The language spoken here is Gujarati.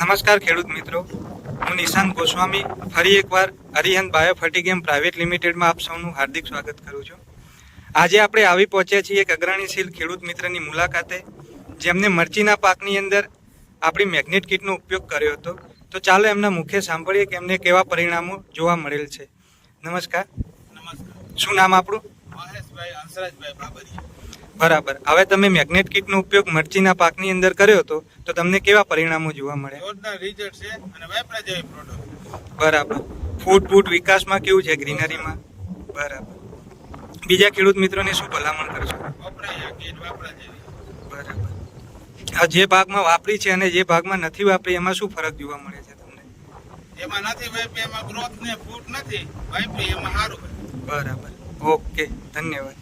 નમસ્કાર ખેડૂત મિત્રો. હું નિશાંત ગોસ્વામી ફરી એકવાર અરિહંત બાયો ગેમ પ્રાઇવેટ લિમિટેડમાં આપ સૌનું હાર્દિક સ્વાગત કરું છું. આજે આપણે આવી પહોંચ્યા છીએ એક અગ્રણીશીલ ખેડૂત મિત્રની મુલાકાતે જેમને મરચીના પાકની અંદર આપણી મેગ્નેટ કીટનો ઉપયોગ કર્યો હતો. તો ચાલો એમના મુખે સાંભળીએ કે એમને કેવા પરિણામો જોવા મળેલ છે. નમસ્કાર. નમસ્કાર. શું નામ આપણું? મહેશભાઈ હંસરાજભાઈ બાબરી. બરાબર. હવે તમે મેગ્નેટ કીટનો ઉપયોગ મરચીના પાકની અંદર કર્યો હતો તો તમને કેવા પરિણામો જોવા મળ્યા રિઝલ્ટ છે અને વાપરા જેવી પ્રોડક્ટ બરાબર. ફૂટ ફૂટ વિકાસમાં કેવું છે ગ્રીનરીમાં બરાબર. બીજા ખેડૂત મિત્રોને શું ભલામણ કરશો બરાબર. આ જે ભાગમાં વાપરી છે અને જે ભાગમાં નથી વાપરી એમાં શું ફરક જોવા મળે છે તમને? એમાં નથી વાપરી એમાં ગ્રોથ ને ફૂટ નથી વાપરી એમાં સારું બરાબર. ઓકે. ધન્યવાદ.